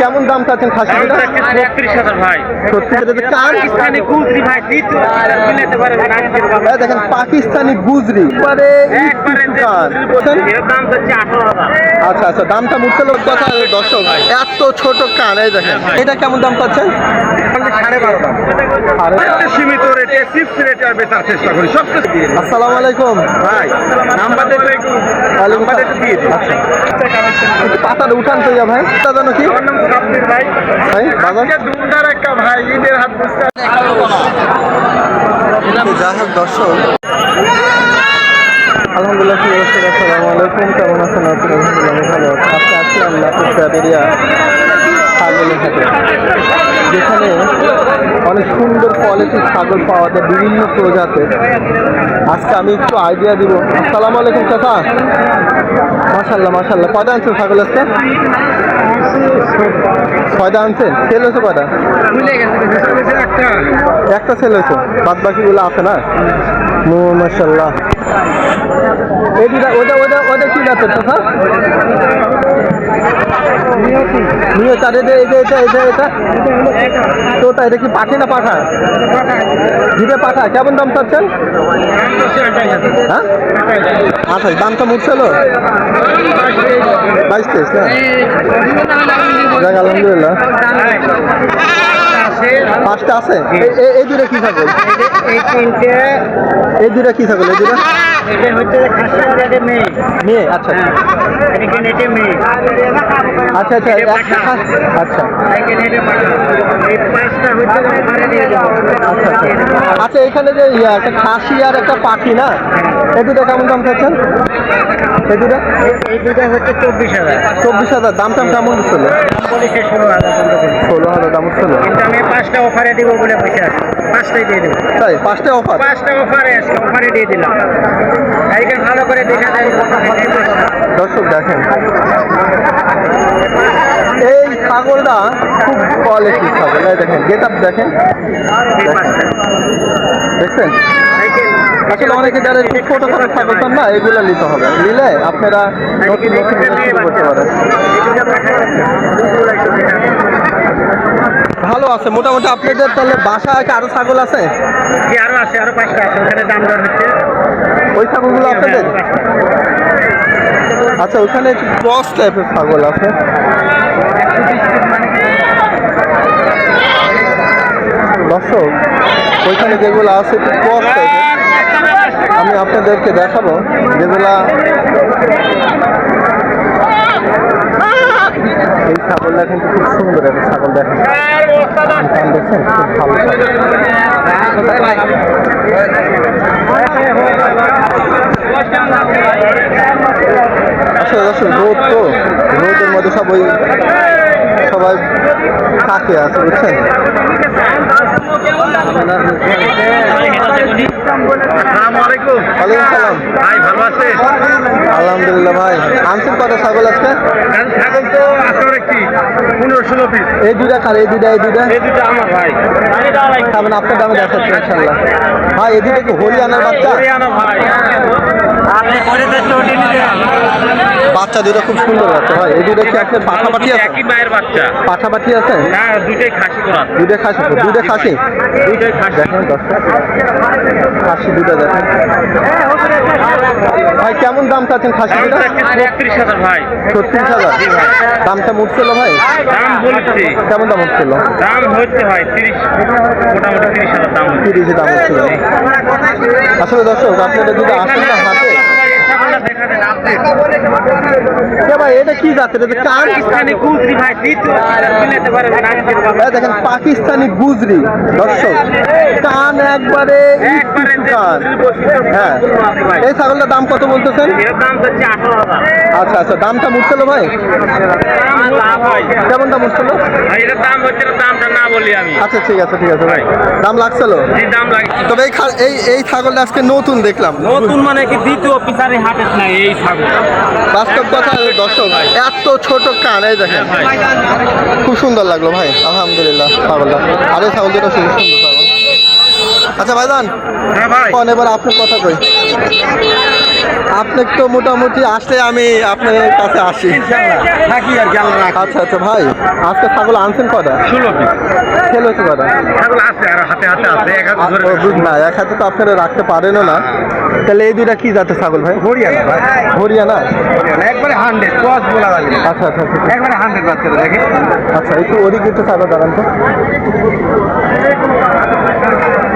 কেমন দাম চাচ্ছেন খাসি হাজার ভাই। পাকিস্তানি ভাই এই দেখেন পাকিস্তানি গুজরি। একবারে আচ্ছা আচ্ছা দামটা মুখতে লোক কথা দর্শক এত ছোট কান এই দেখেন। হ্যাঁ এটা কেমন দাম পাচ্ছেন সাড়ে বারো দাম। সীমিত রেটে চিপস রেটে আর বেচার চেষ্টা করি সব কিছু দিয়ে আসসালামু আলাইকুম। ভাই নাম্বারটা একটু একটু নাম্বারটা দিয়ে আচ্ছা। পাতাটা উঠান তো যা ভাই। তা জানো কি? ভাই। ভাই বাজার? আজকে একটা ভাই ঈদের হাত যাই হোক দর্শক। আলহামদুলিল্লাহ আসসালামু আলাইকুম। কেমন আছেন? আপনি আলহামদুলিল্লাহ ভালো আজকে ছাগলের হাটে। যেখানে অনেক সুন্দর কোয়ালিটির ছাগল পাওয়া যায় বিভিন্ন প্রজাতের। আজকে আমি একটু আইডিয়া দিব। আসসালামু আলাইকুম চাচা। মাশাল্লাহ মাশাল্লাহ কয়টা আনছেন ছাগল আজকে? কয়টা আনছেন সেল হয়েছে কয়টা? একটা। সেল হয়েছে। বাদ বাকিগুলো আছে না? মাসাল্লাহ এই দুটা ওটা ওটা ওটা কি জাতের কথা নিয়ে আর এটা এটা এটা এটা তোটা এটা কি পাঠে না পাঠা দিবে পাঠা কেমন দাম চাচ্ছেন? হ্যাঁ? আঠাশ দামটা মুখছিল বাইশ তেইশ না? পাঁচটা আছে? এই দুটা কি ছাগল? এই দুটা কি ছাগল? এই দুটা এটা হচ্ছে যে এটা মেয়ে। মেয়ে আচ্ছা। এখানে এটা মেয়ে। আচ্ছা আচ্ছা আচ্ছা। এখানে এটা এই পাঁচটা হচ্ছে যে আচ্ছা আচ্ছা। আচ্ছা এখানে যে একটা খাসি আর একটা পাখি না? এই দুটা কেমন দাম চাচ্ছেন? এই দুটা? এই দুটো হচ্ছে চব্বিশ হাজার। চব্বিশ হাজার। দাম টাম কেমন ছিল বলেছে ষোলো হাজার পর্যন্ত করে। কিন্তু আমি পাঁচটা অফারে দিব বলে বসে আছি। পাঁচটাই দিয়ে দেবো। তাই? পাঁচটা অফার পাঁচটা অফারে অফারে দিয়ে দিলাম। এইখানে ভালো করে দেখা যায় দর্শক দেখেন। এই ছাগলটা খুব কোয়ালিটি ছাগল। দেখেন গেট আপ দেখেন। দেখছেন? আসলে অনেকে যারা একটু ছোট ছোট ছাগল না এগুলো নিতে হবে। নিলে আপনারা নতুন নতুন করতে পারেন। ভালো আছে মোটামুটি আপনাদের তাহলে বাসা আছে আরও ছাগল আছে? আরও আছে আরও পাঁচটা আছে ওখানে দাম দর হচ্ছে। ওই ছাগলগুলো আপনাদের আচ্ছা ওখানে ক্রস টাইপের ছাগল আছে। দর্শক ওইখানে যেগুলো আছে একটু ক্রস টাইপের আমি আপনাদেরকে দেখাবো যেগুলা এই ছাগলটা কিন্তু খুব সুন্দর একটা ছাগল কান দেখছেন খুব ছাগল। আসলে রোদ তো রোদের মধ্যে সব ওই সবাই থাকে আছে বুঝছেন ভাই ভালো আছে আলহামদুলিল্লাহ ভাই। আনছেন কত ছাগল আজকে? ছাগল তো আসলে একটি পনেরো ষোলো পিস। এই দুটা এই দুটা এই দুটা এই দুটো আমার ভাই। খাবেন আপনার দামে দেখা ইনশাল্লাহ ভাই এই দুটা কি হরিয়ানার বাচ্চা? হরিয়ানা ভাই। বাচ্চা দুটো খুব সুন্দর বাচ্চা ভাই এই দুটো কি আপনার পাঠাপাঠি আছে? একই মায়ের বাচ্চা। পাঠাপাঠি আছে? না দুইটাই খাসি করা দুইটা খাসি দুইটা খাসি? দুইটাই খাসি। দেখেন খাসি দুটো দেখেন। ভাই কেমন দাম চাচ্ছেন খাসি দুটা? ছত্রিশ হাজার ভাই। ছত্রিশ হাজার? দামটা উঠছিল ভাই? দাম বলছি। কেমন দাম উঠছিল দাম হচ্ছে ভাই তিরিশ মোটামুটি তিরিশ হাজার দাম তিরিশে দাম উঠছিল আসলে দর্শক আপনারা যদি আসেন না হাতে ভাই এটা কি জাতের এটা কান পাকিস্তানি কুচরি ভাই দ্বিতীয় মিলাতে পারবেন আজকের দেখেন পাকিস্তানি গুজরি দর্শক। কান একবারে কান হ্যাঁ। এই ছাগলটার দাম কত বলতেছেন? আচ্ছা আচ্ছা দামটা উঠছিল ভাই? কেমন দাম উঠছিল দাম হচ্ছে দামটা না বলি আমি। আচ্ছা ঠিক আছে ঠিক আছে ভাই। দাম লাগছিল? দাম লাগে তবে এই এই ছাগলটা আজকে নতুন দেখলাম। নতুন মানে কি দ্বিতীয় পিসারে হাটের নাই এই ছাগল। বাস্তব কথা দর্শক এত ছোট কান এই দেখেন। খুব সুন্দর লাগল ভাই আলহামদুলিল্লাহ ছাগলটা আর ছাগল দুটো সুন্দর সুন্দর আচ্ছা ভাইজান হ্যাঁ ভাই। কোন এবার আপনার কথা কই? আপনি তো মোটামুটি আসলে আমি আপনার কাছে আসি। থাকি আর কি আচ্ছা আচ্ছা ভাই আজকে ছাগল আনছেন কটা ষোলো পিস। কটা ছাগল হাতে হাতে আছে এক হাতে ধরে না এক হাতে তো আপনারা রাখতে পারেনও না। তাহলে এই দুইটা কি জাতের ছাগল ভাই? হরিয়ানা ভাই। হরিয়ানা? একবারে হান্ড্রেড ক্রস বলা যাবে আচ্ছা আচ্ছা আচ্ছা একবারে হান্ড্রেড বাচ্চারা দেখে। আচ্ছা একটু ওদিকে একটু ছাগল দাঁড়ান তো।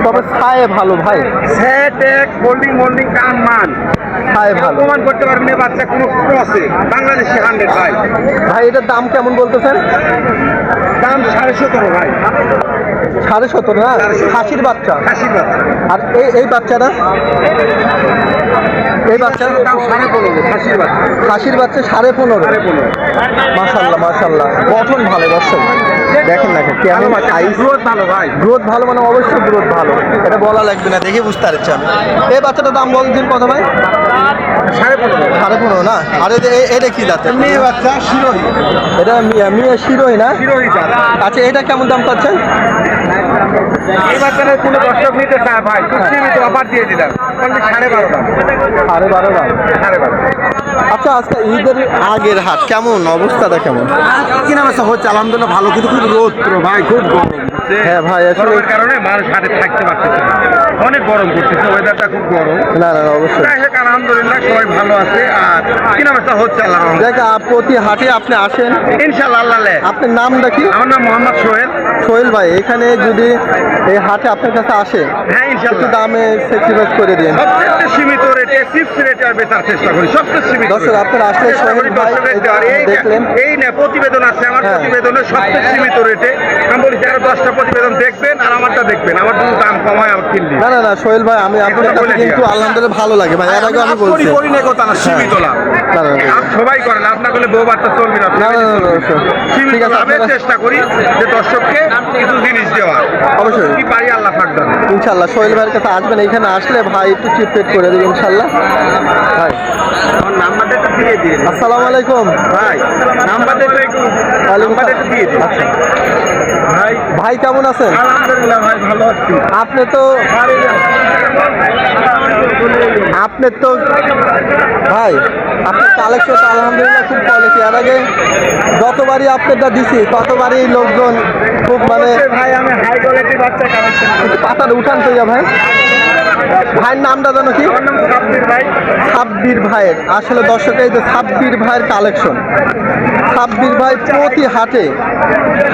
তবে ছায়ে ভালো ভাই। সেট এক হোল্ডিং মোল্ডিং কান মান। ছায়ে ভালো। প্রমাণ করতে পারবেন এই বাচ্চা কোনো ক্রসে বাংলাদেশি হান্ড্রেড ভাই। ভাই এটার দাম কেমন বলতেছেন? দাম সাড়ে সতেরো ভাই। সাড়ে সতেরো না খাসির বাচ্চা। খাসির বাচ্চা। আর এই এই বাচ্চাটা? এই বাচ্চা? দাম সাড়ে পনেরো খাসির বাচ্চা। খাসির বাচ্চা সাড়ে পনেরো। মাসাল্লাহ মাসাল্লাহ গঠন ভালো দর্শক। দেখেন না ভালো কেমন সাইজ গ্রোথ ভালো ভাই। গ্রোথ ভালো মানে অবশ্যই গ্রোথ ভালো। এটা বলা লাগবে না দেখে বুঝতে পারছি আমি এই বাচ্চাটার দাম বলছেন কত ভাই? সাড়ে পনেরো। না? আর এটা কি দাঁতে মেয়ে বাচ্চা শিরোহী। এটা মিয়া শিরোই না? শিরোহী আচ্ছা এটা কেমন দাম পাচ্ছেন? এই বাচ্চাটা কোনো দর্শক নিতে চায় ভাই। খুব সীমিত অফার দিয়ে দিলাম। সাড়ে বারো দাম। সাড়ে বারো সাড়ে বারো। আচ্ছা আজকে ঈদের আগের হাট কেমন? অবস্থাটা কেমন? কিনা হচ্ছে আলহামদুলিল্লাহ ভালো। কিন্তু খুব রোদ ভাই খুব গরম। বুঝছে? হ্যাঁ ভাই, আসলে- গরমের কারণে মানুষ হাটে থাকতে পারতেছে না। অনেক গরম করতেছে ওয়েদারটা খুব গরম। না না অবশ্যই। আলহামদুলিল্লাহ সবাই ভালো আছে। আর কিনা বেচা হচ্ছে আল্লাহ। দেখ প্রতি হাটে আপনি আসেন। ইনশাল্লাহ আল্লাহ আপনার নাম দেখি আমার নাম মোহাম্মদ সোহেল। সোহেল ভাই এখানে যদি এই হাটে আপনার কাছে আসে হ্যাঁ একটু দামে স্যাক্রিফাইস করে দিন সবচেয়ে সীমিত রেটে চিপস রেটে আর বেচার চেষ্টা করি সবচেয়ে সীমিত দর্শক। আপনারা আসলে দেখলেন। এই না প্রতিবেদন আছে আমার হ্যাঁ। প্রতিবেদনে সবচেয়ে সীমিত রেটে আমি বলেছি আরও দশটা প্রতিবেদন দেখবেন আর আমারটা দেখবেন আমার কোনো দাম কমায় আমার কিনলি না না না সোহেল ভাই আমি আপনার কাছে বলে কিন্তু আলহামদুলিল্লাহ ভালো লাগে ভাই এর আগে আমি বলছি করি না কথা না সীমিত লাভ সবাই করেন আপনার করলে বউ বাচ্চা চলবে না না, না, ঠিক আছে, লাভের চেষ্টা করি যে দর্শককে কিছু জিনিস দেওয়া অবশ্যই। পারি আল্লাহ ইনশাল্লাহ সোহেল ভাইয়ের কাছে আসবেন এখানে আসলে ভাই একটু চিপেট করে দেবে ইনশাল্লাহ ভাই। আমার নাম্বারটা একটু দিয়ে দিন। আসসালামু আলাইকুম। ভাই নাম্বারটা একটু একটু নাম্বারটা একটু দিয়ে দিন। আচ্ছা ভাই। ভাই কেমন আছেন? আলহামদুলিল্লাহ ভাই ভালো আছি। আপনি তো আপনি তো ভাই আপনার কালেকশন তো আলহামদুলিল্লাহ খুব কোয়ালিটি আর আগে যতবারই আপনারটা দিছি ততবারই লোকজন খুব মানে ভাই আমি হাই কোয়ালিটি বাচ্চা কালেকশন পাতার উঠান তো যা ভাই। ভাইয়ের নামটা জানো কি? সাব্বির ভাইয়ের। আসলে দর্শক এই যে সাব্বির ভাইয়ের কালেকশন সাব্বির ভাই প্রতি হাটে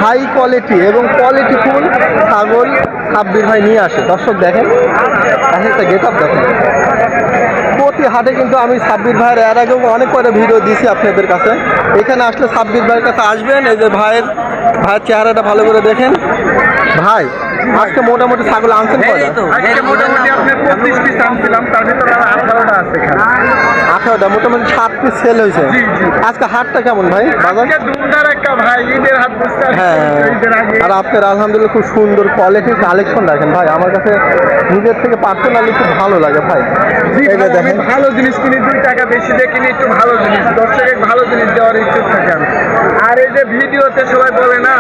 হাই কোয়ালিটি এবং কোয়ালিটি ফুল ছাগল সাব্বির ভাই নিয়ে আসে। দর্শক দেখেন দেখেন একটা গেট আপ দেখেন। প্রতি হাটে কিন্তু আমি সাব্বির ভাইয়ের এর আগেও অনেক কয়টা ভিডিও দিয়েছি আপনাদের কাছে। এখানে আসলে সাব্বির ভাইয়ের কাছে আসবেন এই যে ভাইয়ের ভাইয়ের চেহারাটা ভালো করে দেখেন। ভাই আজকে মোটামুটি ছাগল আনছেন কয়টা? মোটামুটি আপনার পঁচিশ তার ভিতরে আর আঠারোটা আছে এখানে মোটামুটি সাত পিস সেল হয়েছে। আজকে হাটটা কেমন ভাই? বাজার? হ্যাঁ। আর আপনার আলহামদুলিল্লাহ খুব সুন্দর কোয়ালিটির কালেকশন রাখেন ভাই। আমার কাছে নিজের থেকে পার্সোনালি খুব ভালো লাগে ভাই। এই যে দেখেন। ভালো জিনিস কিনি দুই টাকা বেশি দিয়ে কিনি একটু ভালো জিনিস। দর্শকের ভালো জিনিস দেওয়ার ইচ্ছুক থাকে আমি আর এই যে ভিডিওতে সবাই বলে না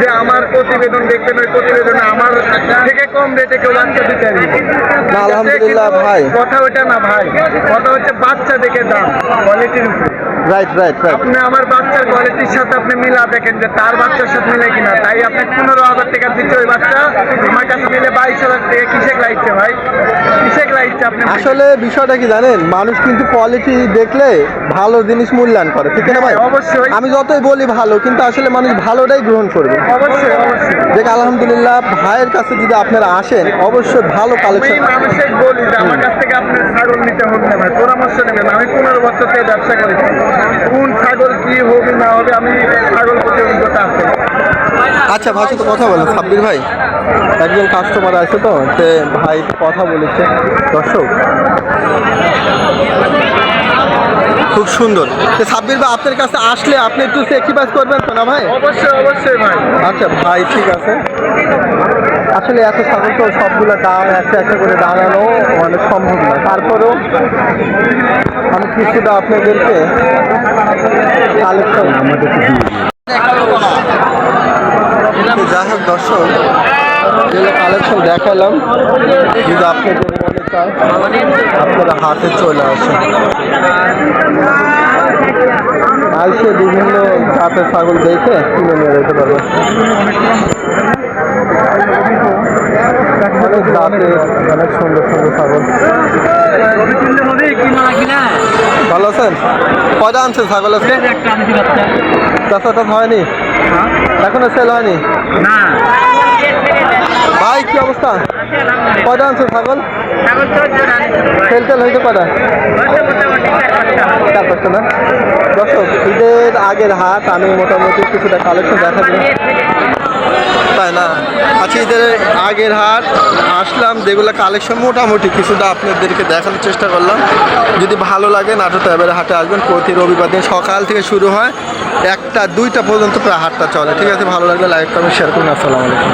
যে আমার প্রতিবেদন দেখবেন ওই প্রতিবেদনে আমার থেকে কম রেটে কেউ বাচ্চা দিতে আলহামদুলিল্লাহ ভাই। কথা ওটা না ভাই। কথা হচ্ছে বাচ্চা দেখে দাম কোয়ালিটির উপরে। রাইট রাইট রাইট আপনি আমার বাচ্চার কোয়ালিটির সাথে আপনি মিলা দেখেন যে তার বাচ্চার সাথে মিলে কিনা। তাই আপনি পনেরো হাজার টাকা দিচ্ছে ওই বাচ্চা। আমার কাছে মিলে বাইশ হাজার টাকা কিসে লাগছে ভাই? আপনি আসলে বিষয়টা কি জানেন? মানুষ কিন্তু কোয়ালিটি দেখলে ভালো জিনিস মূল্যায়ন করে ঠিক না ভাই? হ্যাঁ, অবশ্যই। আমি যতই বলি ভালো কিন্তু আসলে মানুষ ভালোটাই গ্রহণ করবে। অবশ্যই অবশ্যই। দেখ আলহামদুলিল্লাহ ভাইয়ের কাছে যদি আপনারা আসেন অবশ্যই ভালো আমি কালেকশন মানুষকে বলি যে আমার কাছ থেকে আপনি ছাগল নিতে হবে না ভাই। পরামর্শ নেবেন। আমি পনেরো বছর থেকে ব্যবসা করেছি। কোন ছাগল কি হবে না হবে আমি ছাগল প্রতি অভিজ্ঞতা আছে। আচ্ছা ভাই তো কথা বলেন সাব্বির ভাই একজন কাস্টমার আছে তো সে ভাই কথা বলেছে। দর্শক খুব সুন্দর। তো সাব্বির ভাই আপনার কাছে আসলে আপনি একটু সেক্রিফাইস করবেন তো না ভাই? অবশ্যই অবশ্যই ভাই। আচ্ছা ভাই ঠিক আছে। আসলে এত ছাগল তো সবগুলো দাম একটা একটা করে দাঁড়ানো মানে সম্ভব না। তারপরেও আমি কিছুটা আপনাদেরকে কালেকশন যাই হোক দর্শক কালেকশন দেখালাম। যদি আপনাদের আপনারা হাটে চলে আসেন। আইসে বিভিন্ন জাতের ছাগল দেখে কিনে নিয়ে যেতে পারবে। অনেক জাতের অনেক সুন্দর সুন্দর ছাগল। ভালো আছেন? কয়টা আনছেন ছাগল আজকে? চাষা টাচ হয়নি? এখনও সেল হয়নি? ভাই, কি অবস্থা? কয়টা আনছেন ছাগল? সেল টেল হয়েছে কয়টা? চার না? দর্শক, ঈদের আগের হাট আমি মোটামুটি কিছুটা কালেকশন দেখা দিই তাই না? আচ্ছা ঈদের আগের হাট আসলাম, যেগুলো কালেকশন মোটামুটি কিছুটা আপনাদেরকে দেখানোর চেষ্টা করলাম। যদি ভালো লাগে, নাটোর এবারে হাটে আসবেন। প্রতি রবিবার দিন সকাল থেকে শুরু হয়, একটা, দুইটা পর্যন্ত প্রায় হাটটা চলে। ঠিক আছে, ভালো লাগলে লাইক কমেন্ট শেয়ার করুন। আসসালামু আলাইকুম।